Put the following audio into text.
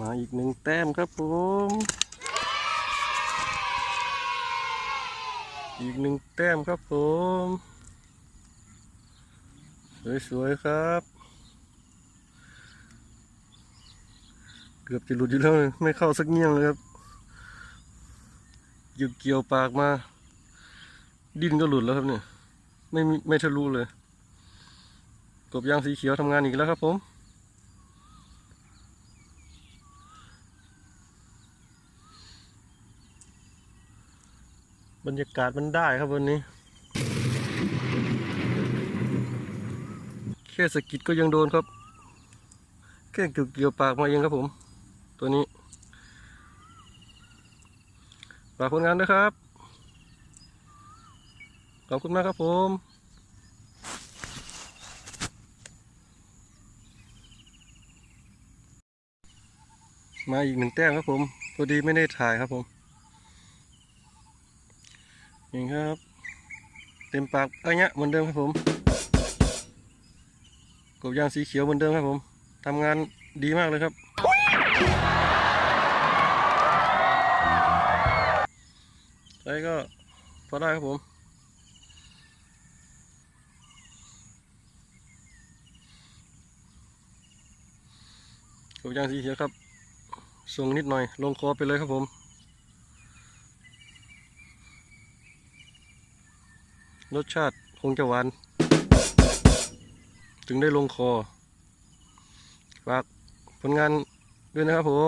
มาอีกหนึ่งแต้มครับผม อีกหนึ่งแต้มครับผม สวยๆครับ เกือบจะหลุดอยู่แล้วไม่เข้าสักเงี้ยงเลยครับหยุดเกี่ยวปากมา ดินก็หลุดแล้วครับเนี่ย ไม่ไม่ทะลุเลย กบยางสีเขียวทำงานอีกแล้วครับผม บรรยากาศมันได้ครับวันนี้แค่สกิดก็ยังโดนครับ แค่เกี่ยวเกี่ยวปากมาเองครับผม ตัวนี้ฝากผลงานด้วยครับ ขอบคุณมากครับผมมาอีกหนึ่งแต้มครับผม พอดีไม่ได้ถ่ายครับผม นี่งครับ เต็มปากเอ้ยเนี่ยเหมือนเดิมครับผมกบยางสีเขียวเหมือนเดิมครับผมทำงานดีมากเลยครับใช้ก็พอได้ครับผมกบยางสีเขียวครับส่งนิดหน่อยลงคอไปเลยครับผม รสชาติคงจะหวาน ถึงได้ลงคอ ฝากผลงานด้วยนะครับผม